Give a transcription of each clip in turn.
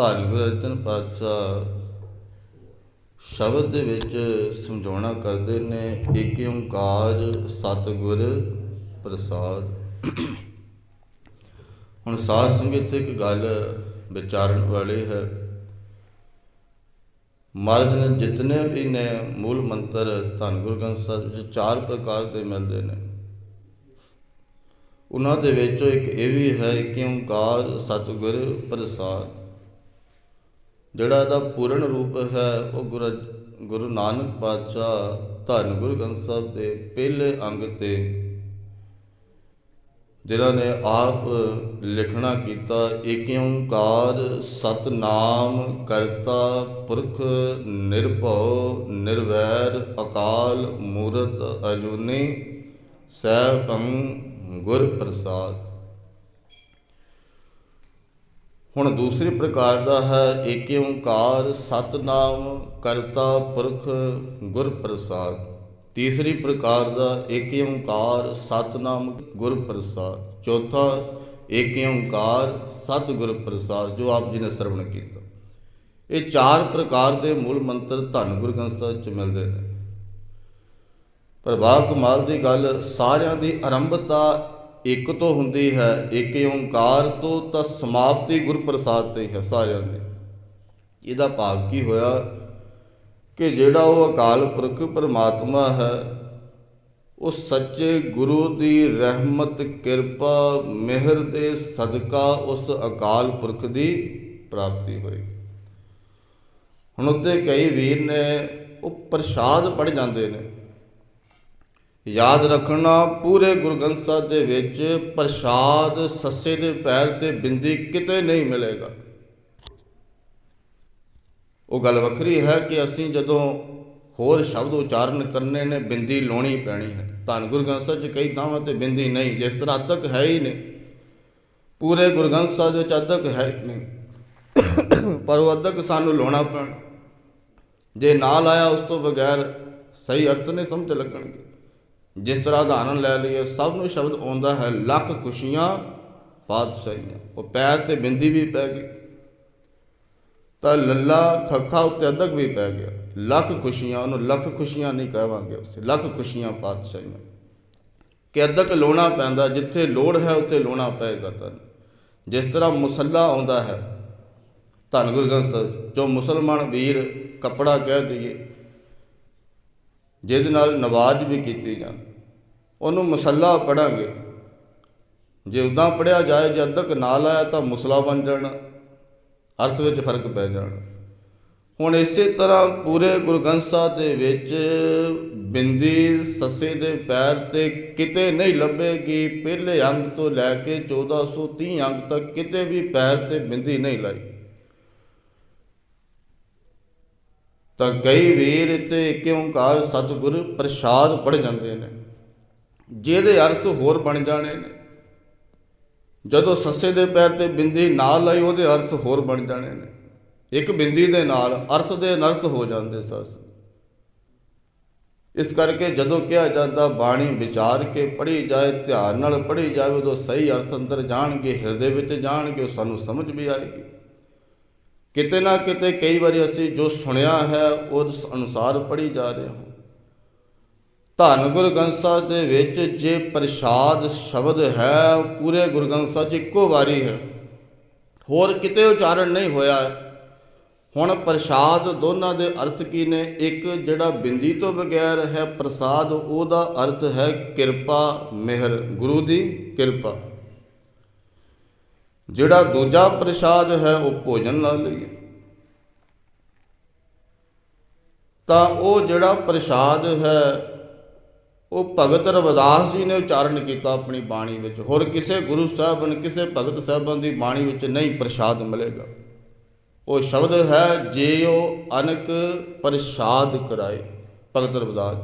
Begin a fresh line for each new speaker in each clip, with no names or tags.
ਧੰਨ ਗੁਰੂ ਅਰਜਨ ਪਾਤਸ਼ਾਹ ਸ਼ਬਦ ਦੇ ਵਿੱਚ ਸਮਝਾਉਣਾ ਕਰਦੇ ਨੇ, ਏਕ ਓੰਕਾਰ ਸਤਿਗੁਰ ਪ੍ਰਸਾਦ। ਹੁਣ ਸਾਧ ਸੰਗਤ ਇੱਕ ਗੱਲ ਵਿਚਾਰਨ ਵਾਲੀ ਹੈ। ਮਹਾਰਾਜ ਨੇ ਜਿਤਨੇ ਵੀ ਨੇ ਮੂਲ ਮੰਤਰ ਧੰਨ ਗੁਰੂ ਗ੍ਰੰਥ ਸਾਹਿਬ ਵਿੱਚ ਚਾਰ ਪ੍ਰਕਾਰ ਦੇ ਮਿਲਦੇ ਨੇ। ਉਹਨਾਂ ਦੇ ਵਿੱਚੋਂ ਇੱਕ ਇਹ ਵੀ ਹੈ ਕਿ ਓੰਕਾਰ ਸਤਿਗੁਰ ਪ੍ਰਸਾਦ। ਜਿਹੜਾ ਇਹਦਾ ਪੂਰਨ ਰੂਪ ਹੈ, ਉਹ ਗੁਰੂ ਗੁਰੂ ਨਾਨਕ ਪਾਤਸ਼ਾਹ ਧੰਨ ਗੁਰੂ ਗ੍ਰੰਥ ਸਾਹਿਬ ਦੇ ਪਹਿਲੇ ਅੰਗ ਤੇ ਜਿਨ੍ਹਾਂ ਨੇ ਆਪ ਲਿਖਣਾ ਕੀਤਾ ਏਕ ਓੰਕਾਰ ਸਤਨਾਮ ਕਰਤਾ ਪੁਰਖ ਨਿਰਭਉ ਨਿਰਵੈਰ ਅਕਾਲ ਮੂਰਤ ਅਜੂਨੀ ਸੈਭੰ ਗੁਰ ਪ੍ਰਸਾਦ। ਹੁਣ ਦੂਸਰੀ ਪ੍ਰਕਾਰ ਦਾ ਹੈ, ਏਕੇ ਓੰਕਾਰ, ਸਤਨਾਮ, ਕਰਤਾ ਪੁਰਖ ਗੁਰ ਪ੍ਰਸਾਦ ਤੀਸਰੀ ਪ੍ਰਕਾਰ ਦਾ ਏਕ ਓੰਕਾਰ, ਸਤਨਾਮ ਗੁਰ ਪ੍ਰਸਾਦ ਚੌਥਾ, ਏਕ ਓੰਕਾਰ ਸਤ ਗੁਰ ਪ੍ਰਸਾਦ ਜੋ ਆਪ ਜੀ ਨੇ ਸਰਵਣ ਕੀਤਾ। ਇਹ ਚਾਰ ਪ੍ਰਕਾਰ ਦੇ ਮੂਲ ਮੰਤਰ ਧੰਨ ਗੁਰੂ ਗ੍ਰੰਥ ਸਾਹਿਬ ਚ ਮਿਲਦੇ ਨੇ। ਪ੍ਰਭਾਵ ਕਮਾਲ ਦੀ ਗੱਲ, ਸਾਰਿਆਂ ਦੀ ਆਰੰਭਤਾ ਇੱਕ ਤੋਂ ਹੁੰਦੀ ਹੈ, ਇੱਕ ਓੰਕਾਰ ਤੋਂ ਤਾਂ ਸਮਾਪਤੀ ਗੁਰ ਪ੍ਰਸਾਦ ਤੇ ਹੀ ਹੈ ਸਾਰਿਆਂ ਦੀ। ਇਹਦਾ ਭਾਵ ਕੀ ਹੋਇਆ? ਕਿ ਜਿਹੜਾ ਉਹ ਅਕਾਲ ਪੁਰਖ ਪਰਮਾਤਮਾ ਹੈ, ਉਹ ਸੱਚੇ ਗੁਰੂ ਦੀ ਰਹਿਮਤ, ਕਿਰਪਾ, ਮਿਹਰ ਦੇ ਸਦਕਾ ਉਸ ਅਕਾਲ ਪੁਰਖ ਦੀ ਪ੍ਰਾਪਤੀ ਹੋਈ। ਹੁਣ ਉੱਤੇ ਕਈ ਵੀਰ ਨੇ ਉਹ ਪ੍ਰਸ਼ਾਦ ਪੜ ਜਾਂਦੇ ਨੇ। ਯਾਦ ਰੱਖਣਾ ਪੂਰੇ ਗੁਰਗੰਥ ਸਾਹਿਬ ਦੇ ਵਿੱਚ, ਪ੍ਰਸ਼ਾਦ ਸੱਸੇ ਦੇ ਪੈਰ ਤੇ ਬਿੰਦੀ ਕਿਤੇ ਨਹੀਂ ਮਿਲੇਗਾ। ਉਹ ਗੱਲ ਵੱਖਰੀ ਹੈ ਕਿ ਅਸੀਂ ਜਦੋਂ ਹੋਰ ਸ਼ਬਦ ਉਚਾਰਨ ਕਰਨੇ ਨੇ, ਬਿੰਦੀ ਲਾਉਣੀ ਪੈਣੀ ਹੈ। ਧੰਨ ਗੁਰੂ ਗ੍ਰੰਥ ਸਾਹਿਬ 'ਚ ਕਈ ਥਾਵਾਂ ਤੇ ਬਿੰਦੀ ਨਹੀਂ, ਜਿਸ ਤਰ੍ਹਾਂ ਤੱਕ ਹੈ ਹੀ ਨਹੀਂ। ਪੂਰੇ ਗੁਰੂ ਗ੍ਰੰਥ ਸਾਹਿਬ ਵਿੱਚ ਅਦਕ ਹੈ ਨਹੀਂ। ਪਰ ਉਹ ਅਦਕ ਸਾਨੂੰ ਲਾਉਣਾ ਪੈਣਾ। ਜੇ ਨਾ ਲਾਇਆ ਉਸ ਤੋਂ ਬਗੈਰ ਸਹੀ ਅਰਥ ਨਹੀਂ ਸਮਝ ਲੱਗਣਗੇ। ਜਿਸ ਤਰ੍ਹਾਂ ਉਦਾਹਰਨ ਲੈ ਲਈਏ, ਸਭ ਨੂੰ ਸ਼ਬਦ ਆਉਂਦਾ ਹੈ, ਲੱਖ ਖੁਸ਼ੀਆਂ, ਬਾਦਸ਼ਾਹੀਆਂ। ਉਹ ਪੈਰ ਤੇ ਬਿੰਦੀ ਵੀ ਪੈ ਗਈ, ਤਾਂ ਲੱਲਾ ਖੱਖਾ ਉੱਤੇ ਅਦਕ ਵੀ ਪੈ ਗਿਆ। ਲੱਖ ਖੁਸ਼ੀਆਂ, ਉਹਨੂੰ ਲੱਖ ਖੁਸ਼ੀਆਂ ਨਹੀਂ ਕਹਾਂਗੇ ਉਸੇ ਲੱਖ ਖੁਸ਼ੀਆਂ ਪਾਤਸ਼ਾਹੀਆਂ ਕਿ ਅਦਕ ਲੋਣਾ ਪੈਂਦਾ, ਜਿੱਥੇ ਲੋੜ ਹੈ ਉੱਥੇ ਲੋਣਾ ਪਏਗਾ ਤਾਂ। ਜਿਸ ਤਰ੍ਹਾਂ ਮੁਸੱਲਾ ਆਉਂਦਾ ਹੈ, ਧੰਨ ਗੁਰੂ ਗ੍ਰੰਥ ਸਾਹਿਬ, ਜੋ ਮੁਸਲਮਾਨ ਵੀਰ ਕਪੜਾ ਕਹਿ ਦਈਏ, ਜਿਹਦੇ ਨਾਲ ਨਵਾਜ਼ ਵੀ ਕੀਤੀ ਜਾਂਦੀ। ਉਹਨੂੰ ਮੁਸੱਲਾ ਪੜਾਂਗੇ। ਜੇ ਉਦਾਂ ਪੜਿਆ ਜਾਏ, ਜੇ ਅਦਕ ਨਾ ਲਾਇਆ ਤਾਂ ਮੁਸਲਾ ਬਣ ਜਾਣਾ, ਅਰਥ ਵਿੱਚ ਫ਼ਰਕ ਪੈ ਜਾਣਾ। ਹੁਣ ਇਸੇ ਤਰ੍ਹਾਂ ਪੂਰੇ ਗੁਰਗੰਥ ਸਾਹਿਬ ਦੇ ਵਿੱਚ ਬਿੰਦੀ ਸੱਸੇ ਦੇ ਪੈਰ ਤੇ ਕਿਤੇ ਨਹੀਂ ਲੱਭੇਗੀ, ਪਹਿਲੇ ਅੰਗ ਤੋਂ ਲੈ ਕੇ 1430 ਅੰਗ ਤੱਕ ਕਿਤੇ ਵੀ ਪੈਰ ਤੇ ਬਿੰਦੀ ਨਹੀਂ ਲਾਈ। ਤਾਂ ਕਈ ਵੀਰ ਤੇ ਇੱਕ ਓੰਕਾਰ ਸਤਿਗੁਰ ਪ੍ਰਸਾਦ ਪੜ ਜਾਂਦੇ ਨੇ। ਜਿਹਦੇ ਅਰਥ ਹੋਰ ਬਣ ਜਾਣੇ ਨੇ। ਜਦੋਂ ਸੱਸੇ ਦੇ ਪੈਰ ਤੇ ਬਿੰਦੀ ਨਾ ਲਾਈ ਉਹਦੇ ਅਰਥ ਹੋਰ ਬਣ ਜਾਣੇ ਨੇ। ਇੱਕ ਬਿੰਦੀ ਦੇ ਨਾਲ ਅਰਥ ਦੇ ਅਨਰਥ ਹੋ ਜਾਂਦੇ ਸੱਸ। ਇਸ ਕਰਕੇ ਜਦੋਂ ਕਿਹਾ ਜਾਂਦਾ, ਬਾਣੀ ਵਿਚਾਰ ਕੇ ਪੜ੍ਹੀ ਜਾਏ, ਧਿਆਨ ਨਾਲ ਪੜ੍ਹੀ ਜਾਵੇ, ਉਦੋਂ ਸਹੀ ਅਰਥ ਅੰਦਰ ਜਾਣਗੇ, ਹਿਰਦੇ ਵਿੱਚ ਜਾਣਗੇ, ਉਹ ਸਾਨੂੰ ਸਮਝ ਵੀ ਆਏਗੀ। ਕਿਤੇ ਨਾ ਕਿਤੇ ਕਈ ਵਾਰੀ ਅਸੀਂ ਜੋ ਸੁਣਿਆ ਹੈ, ਉਸ ਅਨੁਸਾਰ ਪੜ੍ਹੀ ਜਾ ਰਹੇ ਹਾਂ। ਧੰਨ ਗੁਰੂ ਗ੍ਰੰਥ ਸਾਹਿਬ ਦੇ ਵਿੱਚ ਜੇ ਪ੍ਰਸਾਦ ਸ਼ਬਦ ਹੈ ਉਹ ਪੂਰੇ ਗੁਰੂ ਗ੍ਰੰਥ ਸਾਹਿਬ 'ਚ ਇੱਕੋ ਵਾਰੀ ਹੈ। ਹੋਰ ਕਿਤੇ ਉਚਾਰਨ ਨਹੀਂ ਹੋਇਆ। ਹੁਣ ਪ੍ਰਸਾਦ ਦੋਨਾਂ ਦੇ ਅਰਥ ਕੀ ਨੇ? ਇੱਕ ਜਿਹੜਾ ਬਿੰਦੀ ਤੋਂ ਬਗੈਰ ਹੈ ਪ੍ਰਸਾਦ, ਉਹਦਾ ਅਰਥ ਹੈ ਕਿਰਪਾ, ਮਿਹਰ। ਗੁਰੂ ਦੀ ਕਿਰਪਾ। ਜਿਹੜਾ ਦੂਜਾ ਪ੍ਰਸਾਦ ਹੈ, ਉਹ ਭੋਜਨ ਲਾ ਲਈਏ। ਤਾਂ ਉਹ ਜਿਹੜਾ ਪ੍ਰਸਾਦ ਹੈ ਉਹ ਭਗਤ ਰਵਿਦਾਸ ਜੀ ਨੇ ਉਚਾਰਨ ਕੀਤਾ ਆਪਣੀ ਬਾਣੀ ਵਿੱਚ। ਹੋਰ ਕਿਸੇ ਗੁਰੂ ਸਾਹਿਬਾਨ, ਕਿਸੇ ਭਗਤ ਸਾਹਿਬਾਨ ਦੀ ਬਾਣੀ ਵਿੱਚ ਨਹੀਂ ਪ੍ਰਸਾਦ ਮਿਲੇਗਾ। ਉਹ ਸ਼ਬਦ ਹੈ ਜੇ ਉਹ ਅਨਕ ਪ੍ਰਸਾਦ ਕਰਾਏ। ਭਗਤ ਰਵਿਦਾਸ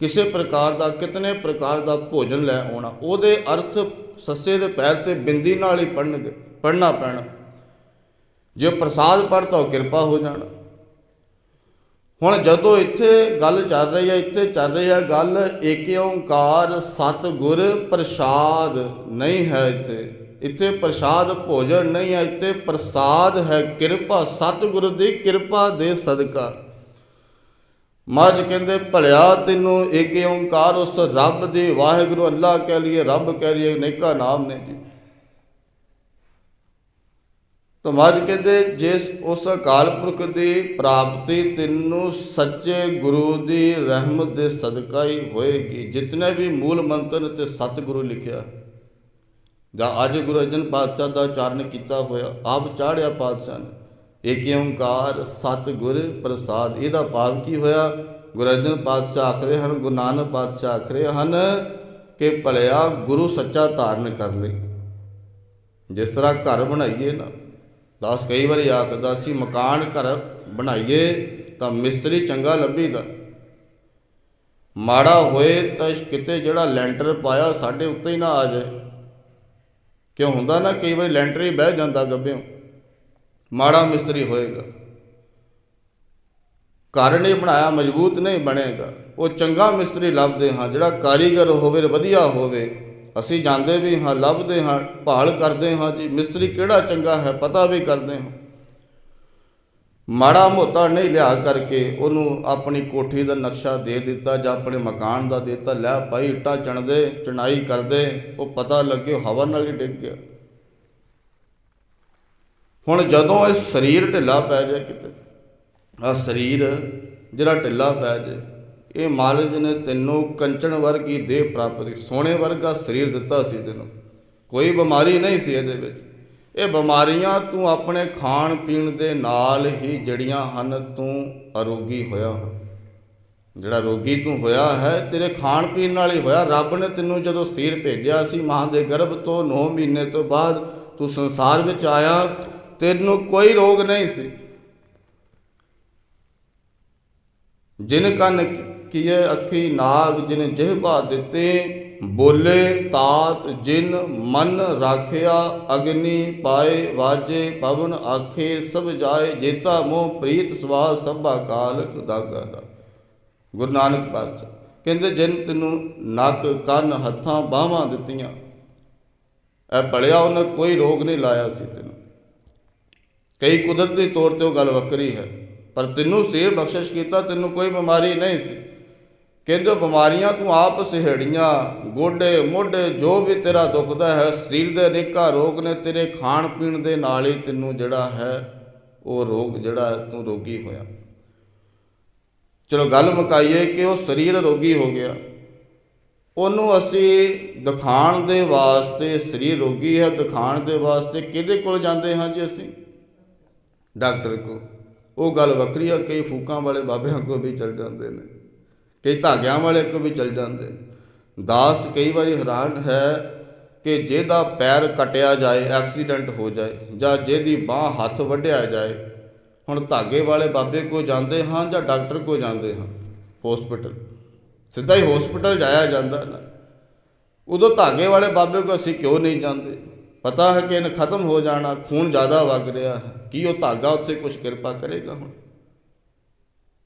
ਕਿਸੇ ਪ੍ਰਕਾਰ ਦਾ, ਕਿਤਨੇ ਪ੍ਰਕਾਰ ਦਾ ਭੋਜਨ ਲੈ ਆਉਣਾ, ਉਹਦੇ ਅਰਥ ਸੱਸੇ ਦੇ ਪੈਰ ਤੇ ਬਿੰਦੀ ਨਾਲ ਹੀ ਪੜਨਗੇ ਪੜਨਾ ਪੈਣਾ। ਜੇ ਪ੍ਰਸਾਦ ਪੜਤਾ ਉਹ ਕਿਰਪਾ ਹੋ ਜਾਣਾ। ਹੁਣ ਜਦੋਂ ਇੱਥੇ ਗੱਲ ਚੱਲ ਰਹੀ ਹੈ, ਇੱਥੇ ਚੱਲ ਰਹੀ ਹੈ ਗੱਲ ਏਕ ਓੰਕਾਰ ਸਤਿਗੁਰ ਪ੍ਰਸਾਦ ਨਹੀਂ ਹੈ ਇੱਥੇ। ਇੱਥੇ ਪ੍ਰਸਾਦ ਭੋਜਨ ਨਹੀਂ ਹੈ, ਇੱਥੇ ਪ੍ਰਸਾਦ ਹੈ ਕਿਰਪਾ, ਸਤਿਗੁਰੂ ਦੀ ਕਿਰਪਾ ਦੇ ਸਦਕਾ। ਮੱਝ ਕਹਿੰਦੇ, ਭਲਿਆ ਤੈਨੂੰ ਏਕ ਓੰਕਾਰ, ਉਸ ਰੱਬ ਦੇ ਵਾਹਿਗੁਰੂ ਅੱਲਾ ਕਹਿ ਲਈਏ, ਰੱਬ ਕਹਿ ਲਈਏ, ਅਨੇਕਾ ਨਾਮ ਨੇ ਜੀ। ਤਾਂ ਮੱਝ ਕਹਿੰਦੇ, ਜਿਸ ਉਸ ਅਕਾਲ ਪੁਰਖ ਦੀ ਪ੍ਰਾਪਤੀ ਤੈਨੂੰ ਸੱਚੇ ਗੁਰੂ ਦੀ ਰਹਿਮਤ ਦੇ ਸਦਕਾ ਹੀ ਹੋਏਗੀ। ਜਿਤਨੇ ਵੀ ਮੂਲ ਮੰਤਰ ਤੇ ਸਤਿਗੁਰੂ ਲਿਖਿਆ। ਜਾਂ ਅੱਜ ਗੁਰੂ ਅਰਜਨ ਪਾਤਸ਼ਾਹ ਦਾ ਉਚਾਰਨ ਕੀਤਾ ਹੋਇਆ, ਆਪ ਚਾੜਿਆ ਪਾਤਸ਼ਾਹ ਨੇ। ਏਕ ਓੰਕਾਰ? ਸਤਿਗੁਰ ਪ੍ਰਸਾਦ। ਇਹਦਾ ਭਾਵ ਕੀ ਹੋਇਆ? ਗੁਰੂ ਅਰਜਨ ਪਾਤਸ਼ਾਹ ਆਖਦੇ ਹਨ, ਗੁਰੂ ਨਾਨਕ ਪਾਤਸ਼ਾਹ ਆਖਰੇ ਹਨ ਕਿ ਭਲਿਆ ਗੁਰੂ ਸੱਚਾ ਧਾਰਨ ਕਰ ਲਈ ਜਿਸ ਤਰ੍ਹਾਂ ਘਰ ਬਣਾਈਏ ਨਾ ਦਾਸ ਕਈ ਵਾਰੀ ਆਖਦਾ ਸੀ, ਮਕਾਨ ਘਰ ਬਣਾਈਏ ਤਾਂ ਮਿਸਤਰੀ ਚੰਗਾ ਲੱਭੀਦਾ। ਮਾੜਾ ਹੋਏ ਤਾਂ ਕਿਤੇ ਜਿਹੜਾ ਲੈਂਟਰ ਪਾਇਆ ਸਾਡੇ ਉੱਤੇ ਹੀ ਨਾ ਆ ਜਾਏ। ਕਿਉਂ ਹੁੰਦਾ ਨਾ, ਕਈ ਵਾਰੀ ਲੈਂਟਰ ਹੀ ਬਹਿ ਜਾਂਦਾ ਗੱਬਿਓ ਮਾੜਾ ਮਿਸਤਰੀ ਹੋਏਗਾ। ਘਰ ਨਹੀਂ ਬਣਾਇਆ, ਮਜ਼ਬੂਤ ਨਹੀਂ ਬਣੇਗਾ। ਉਹ ਚੰਗਾ ਮਿਸਤਰੀ ਲੱਭਦੇ ਹਾਂ, ਜਿਹੜਾ ਕਾਰੀਗਰ ਹੋਵੇ, ਵਧੀਆ ਹੋਵੇ। ਅਸੀਂ ਜਾਂਦੇ ਵੀ ਹਾਂ, ਲੱਭਦੇ ਹਾਂ, ਭਾਲ ਕਰਦੇ ਹਾਂ ਜੀ। ਮਿਸਤਰੀ ਕਿਹੜਾ ਚੰਗਾ ਹੈ, ਪਤਾ ਵੀ ਕਰਦੇ ਹਾਂ। ਮਾੜਾ ਮੋਟਾ ਨਹੀਂ ਲਿਆ ਕਰਕੇ ਉਹਨੂੰ ਆਪਣੀ ਕੋਠੀ ਦਾ ਨਕਸ਼ਾ ਦੇ ਦਿੱਤਾ ਜਾਂ ਆਪਣੇ ਮਕਾਨ ਦਾ ਦਿੱਤਾ। ਲੈ ਭਾਈ, ਇੱਟਾਂ ਚਣਦੇ, ਚਣਾਈ ਕਰਦੇ, ਉਹ ਪਤਾ ਲੱਗੇ ਹਵਾ ਨਾਲ ਹੀ ਡਿੱਗ ਗਿਆ। ਹੁਣ ਜਦੋਂ ਇਹ ਸਰੀਰ ਢਿੱਲਾ ਪੈ ਜਾਏ ਕਿਤੇ ਆ ਸਰੀਰ ਜਿਹੜਾ ਢਿੱਲਾ ਪੈ ਜਾਏ ਇਹ ਮਾਲਕ ਨੇ ਤੈਨੂੰ ਕੰਚਣ ਵਰਗੀ ਦੇਹ ਪ੍ਰਾਪਤ ਸੋਨੇ ਵਰਗਾ ਸਰੀਰ ਦਿੱਤਾ ਸੀ ਤੈਨੂੰ। ਕੋਈ ਬਿਮਾਰੀ ਨਹੀਂ ਸੀ ਇਹਦੇ ਵਿੱਚ। ਇਹ ਬਿਮਾਰੀਆਂ ਤੂੰ ਆਪਣੇ ਖਾਣ ਪੀਣ ਦੇ ਨਾਲ ਹੀ ਜੜੀਆਂ ਹਨ, ਤੂੰ ਅਰੋਗੀ ਹੋਇਆ ਹੈ। ਜਿਹੜਾ ਰੋਗੀ ਤੂੰ ਹੋਇਆ ਹੈ, ਤੇਰੇ ਖਾਣ ਪੀਣ ਨਾਲ ਹੀ ਹੋਇਆ। ਰੱਬ ਨੇ ਤੈਨੂੰ ਜਦੋਂ ਸਰੀਰ ਭੇਜਿਆ ਸੀ ਮਾਂ ਦੇ ਗਰਭ ਤੋਂ 9 ਮਹੀਨੇ ਤੋਂ ਬਾਅਦ ਤੂੰ ਸੰਸਾਰ ਵਿੱਚ ਆਇਆ, ਤੈਨੂੰ ਕੋਈ ਰੋਗ ਨਹੀਂ ਸੀ। ਜਿਨ ਕੰਨ ਕੀਏ ਅੱਖੀ ਨਾਗ ਜਿਨ ਜਿਹ ਜਿਹਬਾ ਦਿੱਤੇ, ਬੋਲੇ ਤਾਤ ਜਿਨ ਮਨ ਰਾਖਿਆ, ਅਗਨੀ ਪਾਏ ਵਾਜੇ ਪਵਨ ਆਖੇ, ਸਭ ਜਾਏ ਜੇਤਾ ਮੋਹ ਪ੍ਰੀਤ ਸਵਾਸ ਸਭਾ ਕਾਲਕ ਦਾਗਾ ਦਾ। ਗੁਰੂ ਨਾਨਕ ਪਾਤਸ਼ਾਹ ਕਹਿੰਦੇ, ਜਿਨ ਤੈਨੂੰ ਨੱਕ ਕੰਨ ਹੱਥਾਂ ਬਾਹਾਂ ਦਿੱਤੀਆਂ, ਇਹ ਬੜਿਆ ਉਹਨੇ ਕੋਈ ਰੋਗ ਨਹੀਂ ਲਾਇਆ ਸੀ ਤੈਨੂੰ। ਕਈ ਕੁਦਰਤੀ ਤੌਰ ਤੇ ਉਹ ਗੱਲ ਵੱਖਰੀ ਹੈ, ਪਰ ਤੈਨੂੰ ਸੇਰ ਬਖਸ਼ਿਸ਼ ਕੀਤਾ, ਤੈਨੂੰ ਕੋਈ ਬਿਮਾਰੀ ਨਹੀਂ ਸੀ। ਕਹਿੰਦੇ ਉਹ ਬਿਮਾਰੀਆਂ ਤੂੰ ਆਪ ਸਿਹੜੀਆਂ ਗੋਡੇ ਮੋਢੇ ਜੋ ਵੀ ਤੇਰਾ ਦੁਖਦਾ ਹੈ ਸਰੀਰ ਦੇ ਅਨੇਕਾਂ ਰੋਗ ਨੇ ਤੇਰੇ ਖਾਣ ਪੀਣ ਦੇ ਨਾਲ ਹੀ ਤੈਨੂੰ ਜਿਹੜਾ ਹੈ ਉਹ ਰੋਗ ਜਿਹੜਾ ਹੈ, ਤੂੰ ਰੋਗੀ ਹੋਇਆ। ਚਲੋ ਗੱਲ ਮੁਕਾਈਏ ਕਿ ਉਹ ਸਰੀਰ ਰੋਗੀ ਹੋ ਗਿਆ। ਉਹਨੂੰ ਅਸੀਂ ਦਿਖਾਣ ਦੇ ਵਾਸਤੇ ਸਰੀਰ ਰੋਗੀ ਹੈ ਦਿਖਾਣ ਦੇ ਵਾਸਤੇ ਕਿਹਦੇ ਕੋਲ ਜਾਂਦੇ ਹਾਂ ਜੀ ਅਸੀਂ? ਡਾਕਟਰ ਕੋਲ। ਉਹ ਗੱਲ ਵੱਖਰੀ ਆ ਕਈ ਫੂਕਾਂ ਵਾਲੇ ਬਾਬਿਆਂ ਕੋਲ ਵੀ ਚਲ ਜਾਂਦੇ ਨੇ। ਕਈ ਧਾਗਿਆਂ ਵਾਲੇ ਕੋ ਵੀ ਚਲ ਜਾਂਦੇ। ਦਾਸ ਕਈ ਵਾਰੀ ਹੈਰਾਨ ਹੈ ਕਿ ਜਿਹਦਾ ਪੈਰ ਕਟਿਆ ਜਾਏ, ਐਕਸੀਡੈਂਟ ਹੋ ਜਾਏ ਜਾਂ ਜਿਹਦੀ ਬਾਹ ਹੱਥ ਵੱਢਿਆ ਜਾਏ, ਹੁਣ ਧਾਗੇ ਵਾਲੇ ਬਾਬੇ ਕੋ ਜਾਂਦੇ ਹਾਂ ਜਾਂ ਡਾਕਟਰ ਕੋ ਜਾਂਦੇ ਹਾਂ? ਹਸਪੀਟਲ ਸਿੱਧਾ ਹੀ ਹਸਪੀਟਲ ਜਾਇਆ ਜਾਂਦਾ ਨਾ। ਉਦੋਂ ਧਾਗੇ ਵਾਲੇ ਬਾਬੇ ਕੋ ਅਸੀਂ ਕਿਉਂ ਨਹੀਂ ਜਾਂਦੇ? ਪਤਾ ਹੈ ਕਿ ਇਹਨ ਖਤਮ ਹੋ ਜਾਣਾ, ਖੂਨ ਜ਼ਿਆਦਾ ਵਗ ਰਿਹਾ ਹੈ। ਕੀ ਉਹ ਧਾਗਾ ਉੱਥੇ ਕੁਝ ਕਿਰਪਾ ਕਰੇਗਾ ਹੁਣ?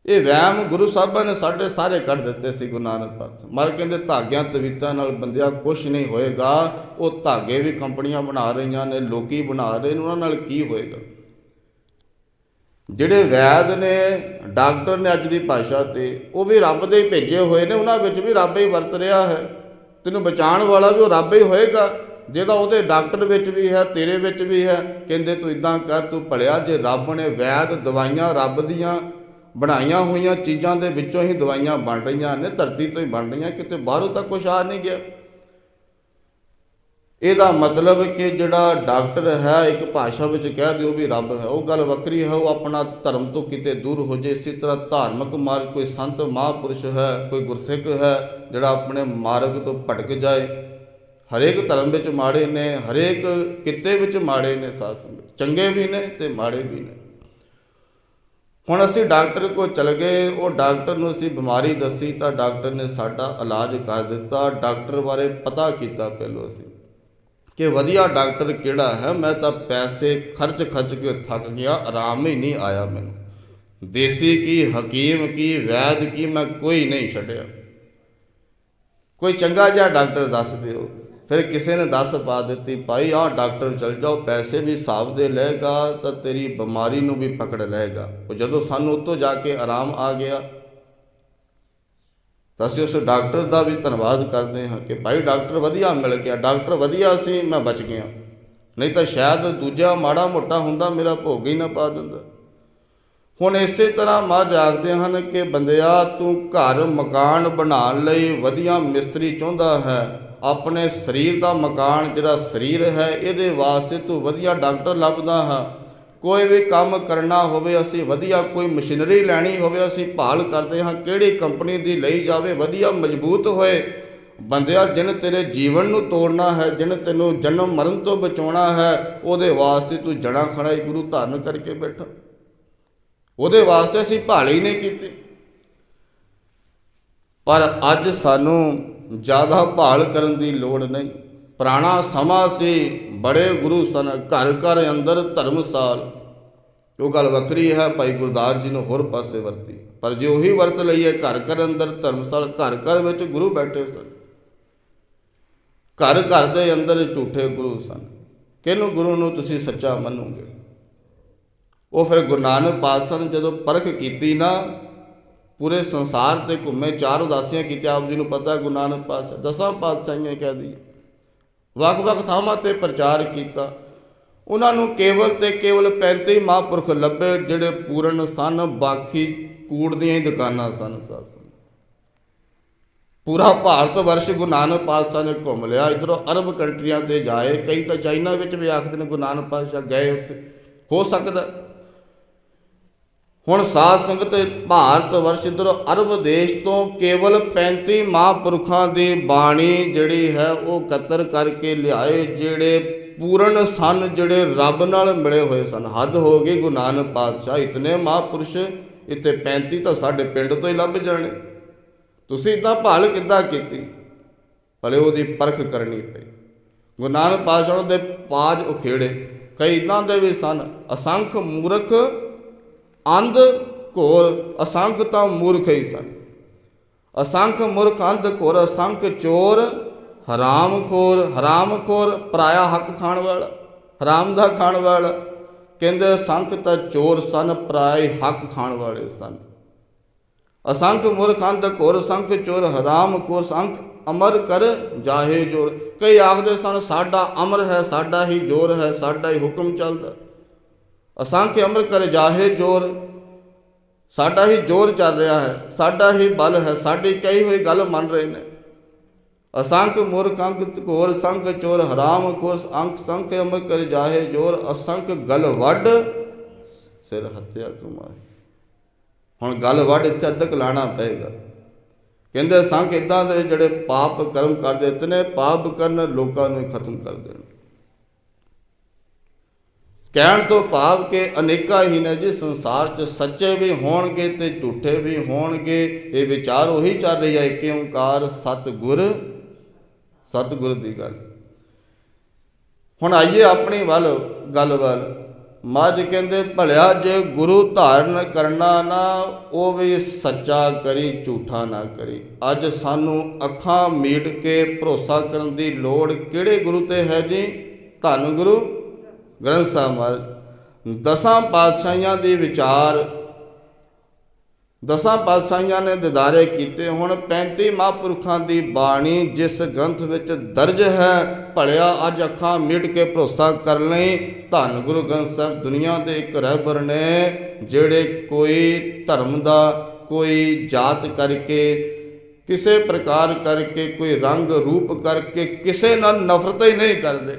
ਇਹ ਵਹਿਮ ਗੁਰੂ ਸਾਹਿਬਾਂ ਨੇ ਸਾਡੇ ਸਾਰੇ ਕੱਢ ਦਿੱਤੇ ਸੀ ਗੁਰੂ ਨਾਨਕ ਪਾਤਸ਼ਾਹ ਮਰ ਕਹਿੰਦੇ ਧਾਗਿਆਂ ਤਵੀਤਾਂ ਨਾਲ ਬੰਦਿਆ ਕੁਝ ਨਹੀਂ ਹੋਏਗਾ, ਉਹ ਧਾਗੇ ਵੀ ਕੰਪਨੀਆਂ ਬਣਾ ਰਹੀਆਂ ਨੇ, ਲੋਕੀ ਬਣਾ ਰਹੇ ਨੇ, ਉਹਨਾਂ ਨਾਲ ਕੀ ਹੋਏਗਾ? ਜਿਹੜੇ ਵੈਦ ਨੇ, ਡਾਕਟਰ ਨੇ ਅੱਜ ਦੀ ਭਾਸ਼ਾ ਤੇ, ਉਹ ਵੀ ਰੱਬ ਦੇ ਹੀ ਭੇਜੇ ਹੋਏ ਨੇ, ਉਹਨਾਂ ਵਿੱਚ ਵੀ ਰੱਬ ਹੀ ਵਰਤ ਰਿਹਾ ਹੈ। ਤੈਨੂੰ ਬਚਾਉਣ ਵਾਲਾ ਵੀ ਉਹ ਰੱਬ ਹੀ ਹੋਏਗਾ। ਜਿਹਦਾ ਉਹਦੇ ਡਾਕਟਰ ਵਿੱਚ ਵੀ ਹੈ, ਤੇਰੇ ਵਿੱਚ ਵੀ ਹੈ, ਕਹਿੰਦੇ ਤੂੰ ਇਦਾਂ ਕਰ, ਤੂੰ ਭਲਿਆ, ਜੇ ਰੱਬ ਨੇ ਵੈਦ ਦਵਾਈਆਂ ਰੱਬ ਦੀਆਂ ਬਣਾਈਆਂ ਹੋਈਆਂ ਚੀਜ਼ਾਂ ਦੇ ਵਿੱਚੋਂ ਹੀ ਦਵਾਈਆਂ ਬਣ ਰਹੀਆਂ ਨੇ, ਧਰਤੀ ਤੋਂ ਹੀ ਬਣ ਰਹੀਆਂ, ਕਿਤੇ ਬਾਹਰੋਂ ਤਾਂ ਕੁਝ ਆ ਨਹੀਂ ਗਿਆ। ਇਹਦਾ ਮਤਲਬ ਕਿ ਜਿਹੜਾ ਡਾਕਟਰ ਹੈ, ਇੱਕ ਭਾਸ਼ਾ ਵਿੱਚ ਕਹਿ ਦਿਓ ਵੀ ਰੱਬ ਹੈ, ਉਹ ਗੱਲ ਵੱਖਰੀ ਹੈ, ਉਹ ਆਪਣਾ ਧਰਮ ਤੋਂ ਕਿਤੇ ਦੂਰ ਹੋ ਜੇ, ਇਸੇ ਤਰ੍ਹਾਂ ਧਾਰਮਿਕ ਮਾਰਗ, ਕੋਈ ਸੰਤ ਮਹਾਪੁਰਸ਼ ਹੈ, ਕੋਈ ਗੁਰਸਿੱਖ ਹੈ, ਜਿਹੜਾ ਆਪਣੇ ਮਾਰਗ ਤੋਂ ਭਟਕ ਜਾਏ। ਹਰੇਕ ਧਰਮ ਵਿੱਚ ਮਾੜੇ ਨੇ, ਹਰੇਕ ਕਿੱਤੇ ਵਿੱਚ ਮਾੜੇ ਨੇ, ਸਾਧ ਸੰਗਤ, ਚੰਗੇ ਵੀ ਨੇ ਤੇ ਮਾੜੇ ਵੀ ਨੇ। ਹੁਣ ਅਸੀਂ ਡਾਕਟਰ ਕੋਲ ਚਲ ਗਏ, ਉਹ ਡਾਕਟਰ ਨੂੰ ਅਸੀਂ ਬਿਮਾਰੀ ਦੱਸੀ ਤਾਂ ਡਾਕਟਰ ਨੇ ਸਾਡਾ ਇਲਾਜ ਕਰ ਦਿੱਤਾ। ਡਾਕਟਰ ਬਾਰੇ ਪਤਾ ਕੀਤਾ ਪਹਿਲੋਂ ਅਸੀਂ ਕਿ ਵਧੀਆ ਡਾਕਟਰ ਕਿਹੜਾ ਹੈ। ਮੈਂ ਤਾਂ ਪੈਸੇ ਖਰਚ ਖਰਚ ਕੇ ਥੱਕ ਗਿਆ, ਆਰਾਮ ਹੀ ਨਹੀਂ ਆਇਆ ਮੈਨੂੰ। ਦੇਸੀ ਕੀ, ਹਕੀਮ ਕੀ, ਵੈਦ ਕੀ, ਮੈਂ ਕੋਈ ਨਹੀਂ ਛੱਡਿਆ। ਕੋਈ ਚੰਗਾ ਜਿਹਾ ਡਾਕਟਰ ਦੱਸ ਦਿਓ। ਫਿਰ ਕਿਸੇ ਨੇ ਦੱਸ ਪਾ ਦਿੱਤੀ, ਭਾਈ, ਆਹ ਡਾਕਟਰ ਚਲ ਜਾਓ, ਪੈਸੇ ਵੀ ਹਿਸਾਬ ਦੇ ਲਏਗਾ, ਤਾਂ ਤੇਰੀ ਬਿਮਾਰੀ ਨੂੰ ਵੀ ਪਕੜ ਲਏਗਾ। ਉਹ ਜਦੋਂ ਸਾਨੂੰ ਉੱਤੋਂ ਜਾ ਕੇ ਆਰਾਮ ਆ ਗਿਆ, ਤਾਂ ਅਸੀਂ ਉਸ ਡਾਕਟਰ ਦਾ ਵੀ ਧੰਨਵਾਦ ਕਰਦੇ ਹਾਂ ਕਿ, ਭਾਈ, ਡਾਕਟਰ ਵਧੀਆ ਮਿਲ ਗਿਆ, ਡਾਕਟਰ ਵਧੀਆ ਸੀ, ਮੈਂ ਬਚ ਗਿਆ। ਨਹੀਂ ਤਾਂ ਸ਼ਾਇਦ ਦੂਜਾ ਮਾੜਾ ਮੋਟਾ ਹੁੰਦਾ ਮੇਰਾ ਭੋਗ ਹੀ ਨਾ ਪਾ ਦਿੰਦਾ। ਹੁਣ ਇਸੇ ਤਰ੍ਹਾਂ ਮਾਂ ਜਾਗਦੇ ਹਨ ਕਿ, ਬੰਦਿਆ, ਤੂੰ ਘਰ ਮਕਾਨ ਬਣਾਉਣ ਲਈ ਵਧੀਆ ਮਿਸਤਰੀ ਚਾਹੁੰਦਾ ਹੈ ਆਪਣੇ ਸਰੀਰ ਦਾ ਮਕਾਨ ਜਿਹੜਾ ਸਰੀਰ ਹੈ, ਇਹਦੇ ਵਾਸਤੇ ਤੂੰ ਵਧੀਆ ਡਾਕਟਰ ਲੱਭਦਾ ਹਾਂ। ਕੋਈ ਵੀ ਕੰਮ ਕਰਨਾ ਹੋਵੇ, ਅਸੀਂ ਵਧੀਆ ਕੋਈ ਮਸ਼ੀਨਰੀ ਲੈਣੀ ਹੋਵੇ, ਅਸੀਂ ਭਾਲ ਕਰਦੇ ਹਾਂ ਕਿਹੜੀ ਕੰਪਨੀ ਦੀ ਲਈ ਜਾਵੇ, ਵਧੀਆ ਮਜ਼ਬੂਤ ਹੋਏ। ਬੰਦਿਆ, ਜਿਨ ਤੇਰੇ ਜੀਵਨ ਨੂੰ ਤੋੜਨਾ ਹੈ, ਜਿਨ ਤੈਨੂੰ ਜਨਮ ਮਰਨ ਤੋਂ ਬਚਾਉਣਾ ਹੈ, ਉਹਦੇ ਵਾਸਤੇ ਤੂੰ ਜਣਾ ਖੜਾ ਹੀ ਗੁਰੂ ਧਾਰਨ ਕਰਕੇ ਬੈਠਾ। ਉਹਦੇ ਵਾਸਤੇ ਅਸੀਂ ਭਾਲ ਹੀ ਨਹੀਂ ਕੀਤੀ। ਪਰ ਅੱਜ ਸਾਨੂੰ ਜ਼ਿਆਦਾ ਭਾਲ ਕਰਨ ਦੀ ਲੋੜ ਨਹੀਂ। ਪੁਰਾਣਾ ਸਮਾਂ ਸੀ, ਬੜੇ ਗੁਰੂ ਸਨ, ਘਰ ਘਰ ਅੰਦਰ ਧਰਮਸਾਲ। ਉਹ ਗੱਲ ਵੱਖਰੀ ਹੈ, ਭਾਈ ਗੁਰਦਾਸ ਜੀ ਨੂੰ ਹੋਰ ਪਾਸੇ ਵਰਤੀ। ਪਰ ਜੇ ਉਹੀ ਵਰਤ ਲਈਏ, ਘਰ ਘਰ ਅੰਦਰ ਧਰਮਸਾਲ, ਘਰ ਘਰ ਵਿੱਚ ਗੁਰੂ ਬੈਠੇ ਸਨ। ਘਰ ਘਰ ਦੇ ਅੰਦਰ ਝੂਠੇ ਗੁਰੂ ਸਨ। ਕਿਹਨੂੰ ਗੁਰੂ ਨੂੰ ਤੁਸੀਂ ਸੱਚਾ ਮੰਨੋਗੇ? ਉਹ ਫਿਰ ਗੁਰੂ ਨਾਨਕ ਪਾਤਸ਼ਾਹ ਨੇ ਜਦੋਂ ਪਰਖ ਕੀਤੀ ਨਾ ਪੂਰੇ ਸੰਸਾਰ ਤੇ ਘੁੰਮੇ, ਚਾਰ ਉਦਾਸੀਆਂ ਕੀਤੀਆਂ, ਆਪ ਜੀ ਨੂੰ ਪਤਾ ਗੁਰੂ ਨਾਨਕ ਪਾਤਸ਼ਾਹ, ਦਸਾਂ ਪਾਤਸ਼ਾਹੀਆਂ ਕਹਿ ਦੀ ਵੱਖ-ਵੱਖ ਥਾਵਾਂ ਤੇ ਪ੍ਰਚਾਰ ਕੀਤਾ। ਉਹਨਾਂ ਨੂੰ ਕੇਵਲ ਤੇ ਕੇਵਲ 35 ਮਹਾਂਪੁਰਖ ਲੱਭੇ, ਜਿਹੜੇ ਪੂਰਨ ਸਨ, ਬਾਕੀ ਕੂੜ ਦੀਆਂ ਹੀ ਦੁਕਾਨਾਂ ਸਨ ਸਾਸਨ ਪੂਰਾ ਭਾਰਤ ਵਰਸ਼ ਗੁਰੂ ਨਾਨਕ ਪਾਤਸ਼ਾਹ ਨੇ ਘੁੰਮ ਲਿਆ। ਇਧਰੋਂ ਅਰਬ ਕੰਟਰੀਆਂ ਤੇ ਜਾਏ। ਕਈ ਤਾਂ ਚਾਈਨਾ ਵਿੱਚ ਵੀ ਆਖਦੇ ਨੇ ਗੁਰੂ ਨਾਨਕ ਪਾਤਸ਼ਾਹ ਗਏ ਉੱਥੇ। ਹੋ ਸਕਦਾ ਹੁਣ ਸਾਧ ਸੰਗਤ ਭਾਰਤ ਵਰਸ਼ ਇਧਰੋਂ ਅਰਬ ਦੇਸ਼ ਤੋਂ ਕੇਵਲ 35 ਮਹਾਂਪੁਰਖਾਂ ਦੀ ਬਾਣੀ ਜਿਹੜੀ ਹੈ ਉਹ ਇਕੱਤਰ ਕਰਕੇ ਲਿਆਏ, ਜਿਹੜੇ ਪੂਰਨ ਸਨ, ਜਿਹੜੇ ਰੱਬ ਨਾਲ ਮਿਲੇ ਹੋਏ ਸਨ। ਹੱਦ ਹੋ ਗਈ ਗੁਰੂ ਨਾਨਕ ਪਾਤਸ਼ਾਹ, ਇਤਨੇ ਮਹਾਂਪੁਰਸ਼, ਇੱਥੇ 35 ਤਾਂ ਸਾਡੇ ਪਿੰਡ ਤੋਂ ਹੀ ਲੱਭ ਜਾਣੇ। ਤੁਸੀਂ ਇਦਾਂ ਭਾਲ ਕਿੱਦਾਂ ਕੀਤੀ? ਭਲੇ ਉਹਦੀ ਪਰਖ ਕਰਨੀ ਪਈ। ਗੁਰੂ ਨਾਨਕ ਪਾਤਸ਼ਾਹ ਦੇ ਪਾਜ ਉਖੇੜੇ, ਕਈ ਇਦਾਂ ਦੇ ਵੀ ਸਨ। ਅਸੰਖ ਮੂਰਖ ਅੰਧ ਘੋਰ ਅਸੰਖ ਤਾਂ ਮੂਰਖ ਹੀ ਸਨ। ਅਸੰਖ ਮੂਰਖ ਅੰਧ ਘੋਰ, ਅਸੰਖ ਚੋਰ, ਹਰਾਮ ਖੋਰ ਹਰਾਮ ਖੋਰ ਪਰਾਇਆ ਹੱਕ ਖਾਣ ਵਾਲਾ, ਹਰਾਮ ਦਾ ਖਾਣ ਵਾਲਾ। ਕਹਿੰਦੇ ਅਸੰਖ ਤਾਂ ਚੋਰ ਸਨ, ਪਰਾਏ ਹੱਕ ਖਾਣ ਵਾਲੇ ਸਨ। ਅਸੰਖ ਮੂਰਖ ਅੰਧ ਘੋਰ ਸੰਖ ਚੋਰ, ਹਰਾਮ ਖੋਰ ਸੰਖ ਅਮਰ ਕਰ ਜਾਹੇ ਜੋਰ। ਕਈ ਆਖਦੇ ਸਨ, ਸਾਡਾ ਅਮਰ ਹੈ, ਸਾਡਾ ਹੀ ਜੋਰ ਹੈ, ਸਾਡਾ ਹੀ ਹੁਕਮ ਚੱਲਦਾ। ਅਸੰਖ ਅਮਰ ਕਰ ਜਾਹੇ ਜੋਰ। ਸਾਡਾ ਹੀ ਜੋਰ ਚੱਲ ਰਿਹਾ ਹੈ, ਸਾਡਾ ਹੀ ਬਲ ਹੈ, ਸਾਡੀ ਕਹੀ ਹੋਈ ਗੱਲ ਮੰਨ ਰਹੇ ਨੇ। ਅਸੰਖ ਮੂਰਖ ਅੰਕ ਘੋਰ ਸੰਖ ਚੋਰ ਹਰਾਮ ਖੋਸ ਅੰਕ ਸੰਖ ਅਮਰ ਕਰ ਜਾਹੇ ਜੋਰ, ਅਸੰਖ ਗਲ ਵੱਡ ਸਿਰ ਹੱਤਿਆ ਕਮਾਏ ਹੁਣ ਗਲ ਵੱਡ ਇੱਥੇ ਅੱਧਕ ਲਾਣਾ ਪਏਗਾ। ਕਹਿੰਦੇ ਸੰਖ ਇਦਾਂ ਦੇ ਜਿਹੜੇ ਪਾਪ ਕਰਮ ਕਰਦੇ ਇਤਨੇ ਪਾਪ ਕਰਨ ਲੋਕਾਂ ਨੂੰ ਹੀ ਖਤਮ ਕਰ ਦੇਣ। ਕਹਿਣ ਤੋਂ ਭਾਵ ਕਿ ਅਨੇਕਾਂ ਹੀ ਨੇ ਜੀ ਸੰਸਾਰ 'ਚ ਸੱਚੇ ਵੀ ਹੋਣਗੇ ਤੇ ਝੂਠੇ ਵੀ ਹੋਣਗੇ। ਇਹ ਵਿਚਾਰ ਉਹੀ ਚੱਲ ਰਹੀ ਹੈ ਕਿ ਓੰਕਾਰ, ਸਤਿਗੁਰ ਸਤਿਗੁਰ ਦੀ ਗੱਲ। ਹੁਣ ਆਈਏ ਆਪਣੀ ਵੱਲ, ਗੱਲ ਵੱਲ। ਮੱਝ ਕਹਿੰਦੇ, ਭਲਿਆ ਜੇ ਗੁਰੂ ਧਾਰਨ ਕਰਨਾ ਨਾ, ਉਹ ਵੀ ਸੱਚਾ ਕਰੀ, ਝੂਠਾ ਨਾ ਕਰੀ। ਅੱਜ ਸਾਨੂੰ ਅੱਖਾਂ ਮੀਟ ਕੇ ਭਰੋਸਾ ਕਰਨ ਦੀ ਲੋੜ ਕਿਹੜੇ ਗੁਰੂ ਤੇ ਹੈ ਜੀ? ਧੰਨ ਗੁਰੂ। ਗ੍ਰੰਥ ਸਾਹਿਬ ਮਹਾਰਾਜ, ਦਸਾਂ ਪਾਤਸ਼ਾਹੀਆਂ ਦੇ ਵਿਚਾਰ, ਦਸਾਂ ਪਾਤਸ਼ਾਹੀਆਂ ਨੇ ਦਿਦਾਰੇ ਕੀਤੇ, ਹੁਣ 35 ਮਹਾਂਪੁਰਖਾਂ ਦੀ ਬਾਣੀ ਜਿਸ ਗ੍ਰੰਥ ਵਿੱਚ ਦਰਜ ਹੈ, ਭਲਿਆ ਅੱਜ ਅੱਖਾਂ ਮਿਟ ਕੇ ਭਰੋਸਾ ਕਰ ਲਈ, ਧੰਨ ਗੁਰੂ ਗ੍ਰੰਥ ਸਾਹਿਬ ਦੁਨੀਆ ਦੇ ਇੱਕ ਰਹਿਬਰ ਨੇ, ਜਿਹੜੇ ਕੋਈ ਧਰਮ ਦਾ, ਕੋਈ ਜਾਤ ਕਰਕੇ, ਕਿਸੇ ਪ੍ਰਕਾਰ ਕਰਕੇ, ਕੋਈ ਰੰਗ ਰੂਪ ਕਰਕੇ ਕਿਸੇ ਨਾਲ ਨਫ਼ਰਤ ਹੀ ਨਹੀਂ ਕਰਦੇ।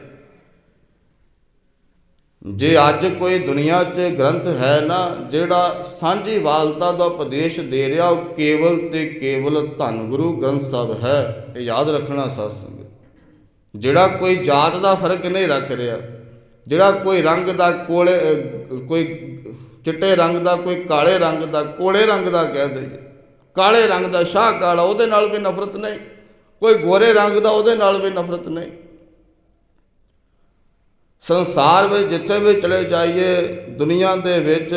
ਜੇ ਅੱਜ ਕੋਈ ਦੁਨੀਆ 'ਚ ਗ੍ਰੰਥ ਹੈ ਨਾ, ਜਿਹੜਾ ਸਾਂਝੀ ਵਾਲਤਾ ਦਾ ਉਪਦੇਸ਼ ਦੇ ਰਿਹਾ, ਉਹ ਕੇਵਲ ਤੇ ਕੇਵਲ ਧੰਨ ਗੁਰੂ ਗ੍ਰੰਥ ਸਾਹਿਬ ਹੈ। ਇਹ ਯਾਦ ਰੱਖਣਾ ਸਾਧ ਸੰਗਤ। ਜਿਹੜਾ ਕੋਈ ਜਾਤ ਦਾ ਫ਼ਰਕ ਨਹੀਂ ਰੱਖ ਰਿਹਾ, ਜਿਹੜਾ ਕੋਈ ਰੰਗ ਦਾ ਕੋਲੇ ਕੋਈ ਚਿੱਟੇ ਰੰਗ ਦਾ, ਕੋਈ ਕਾਲੇ ਰੰਗ ਦਾ, ਕੋਲੇ ਰੰਗ ਦਾ ਕਹਿ ਦਈਏ, ਕਾਲੇ ਰੰਗ ਦਾ, ਸ਼ਾਹ ਕਾਲਾ, ਉਹਦੇ ਨਾਲ ਵੀ ਨਫ਼ਰਤ ਨਹੀਂ। ਕੋਈ ਗੋਰੇ ਰੰਗ ਦਾ, ਉਹਦੇ ਨਾਲ ਵੀ ਨਫ਼ਰਤ ਨਹੀਂ। ਸੰਸਾਰ ਵਿੱਚ ਜਿੱਥੇ ਵੀ ਚਲੇ ਜਾਈਏ, ਦੁਨੀਆ ਦੇ ਵਿੱਚ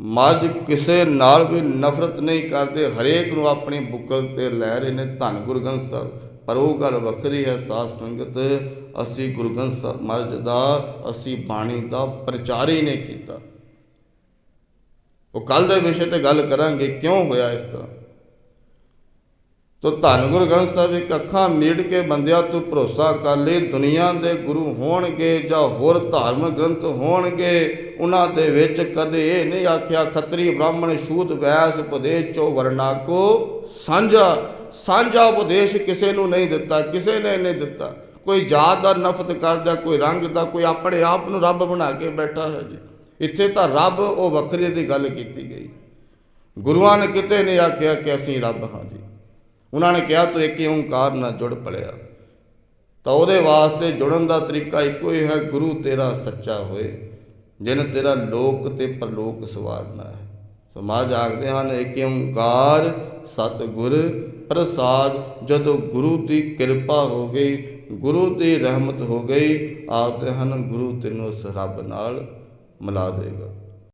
ਮੱਝ ਕਿਸੇ ਨਾਲ ਵੀ ਨਫ਼ਰਤ ਨਹੀਂ ਕਰਦੇ, ਹਰੇਕ ਨੂੰ ਆਪਣੀ ਬੁੱਕਲ ਤੇ ਲੈ ਰਹੇ ਨੇ ਧੰਨ ਗੁਰੂ ਗ੍ਰੰਥ ਸਾਹਿਬ। ਪਰ ਉਹ ਗੱਲ ਵੱਖਰੀ ਹੈ, ਸਾਧ ਸੰਗਤ, ਅਸੀਂ ਗੁਰੂ ਗ੍ਰੰਥ ਸਾਹਿਬ ਮਹਾਰਾਜ ਦਾ, ਅਸੀਂ ਬਾਣੀ ਦਾ ਪ੍ਰਚਾਰ ਹੀ ਨਹੀਂ ਕੀਤਾ। ਉਹ ਕੱਲ ਦੇ ਵਿਸ਼ੇ ਤੇ ਗੱਲ ਕਰਾਂਗੇ, ਕਿਉਂ ਹੋਇਆ ਇਸ ਤਰ੍ਹਾਂ? ਤੋ ਧੰਨ ਗੁਰੂ ਗ੍ਰੰਥ ਸਾਹਿਬ, ਇੱਕ ਅੱਖਾਂ ਮੀਟ ਕੇ ਬੰਦਿਆਂ, ਤੂੰ ਭਰੋਸਾ ਕਰ ਲੈ ਦੁਨੀਆ ਦੇ ਗੁਰੂ ਹੋਣਗੇ ਜਾਂ ਹੋਰ ਧਾਰਮਿਕ ਗ੍ਰੰਥ ਹੋਣਗੇ, ਉਹਨਾਂ ਦੇ ਵਿੱਚ ਕਦੇ ਇਹ ਨਹੀਂ ਆਖਿਆ, ਖੱਤਰੀ ਬ੍ਰਾਹਮਣ ਸ਼ੂਦ ਵੈਸ ਉਪਦੇਸ਼ ਚੋ ਵਰਨਾ ਕੋ ਸਾਂਝਾ ਸਾਂਝਾ ਉਪਦੇਸ਼ ਕਿਸੇ ਨੂੰ ਨਹੀਂ ਦਿੱਤਾ, ਕਿਸੇ ਨੇ ਨਹੀਂ ਦਿੱਤਾ। ਕੋਈ ਜਾਤ ਦਾ ਨਫ਼ਰਤ ਕਰਦਾ, ਕੋਈ ਰੰਗ ਦਾ, ਕੋਈ ਆਪਣੇ ਆਪ ਨੂੰ ਰੱਬ ਬਣਾ ਕੇ ਬੈਠਾ ਹੈ ਜੀ। ਇੱਥੇ ਤਾਂ ਰੱਬ, ਉਹ ਵੱਖਰੇ ਦੀ ਗੱਲ ਕੀਤੀ ਗਈ। ਗੁਰੂਆਂ ਨੇ ਕਿਤੇ ਨਹੀਂ ਆਖਿਆ ਕਿ ਅਸੀਂ ਰੱਬ ਹਾਂ ਜੀ। ਉਹਨਾਂ ਨੇ ਕਿਹਾ, ਤੂੰ ਇੱਕ ਓੰਕਾਰ ਨਾਲ ਜੁੜ ਪਲਿਆ। ਤਾਂ ਉਹਦੇ ਵਾਸਤੇ ਜੁੜਨ ਦਾ ਤਰੀਕਾ ਇੱਕੋ ਹੀ ਹੈ, ਗੁਰੂ ਤੇਰਾ ਸੱਚਾ ਹੋਏ, ਜਿਨ ਤੇਰਾ ਲੋਕ ਤੇ ਪਰਲੋਕ ਸਵਾਰਨਾ ਹੈ। ਸਮਾਜ ਆਖਦੇ ਹਨ, ਇੱਕ ਓੰਕਾਰ, ਸਤਿਗੁਰ ਪ੍ਰਸਾਦ, ਜਦੋਂ ਗੁਰੂ ਦੀ ਕਿਰਪਾ ਹੋ ਗਈ, ਗੁਰੂ ਦੀ ਰਹਿਮਤ ਹੋ ਗਈ, ਆਖਦੇ ਹਨ, ਗੁਰੂ ਤੈਨੂੰ ਉਸ ਰੱਬ ਨਾਲ ਮਿਲਾ ਦੇਗਾ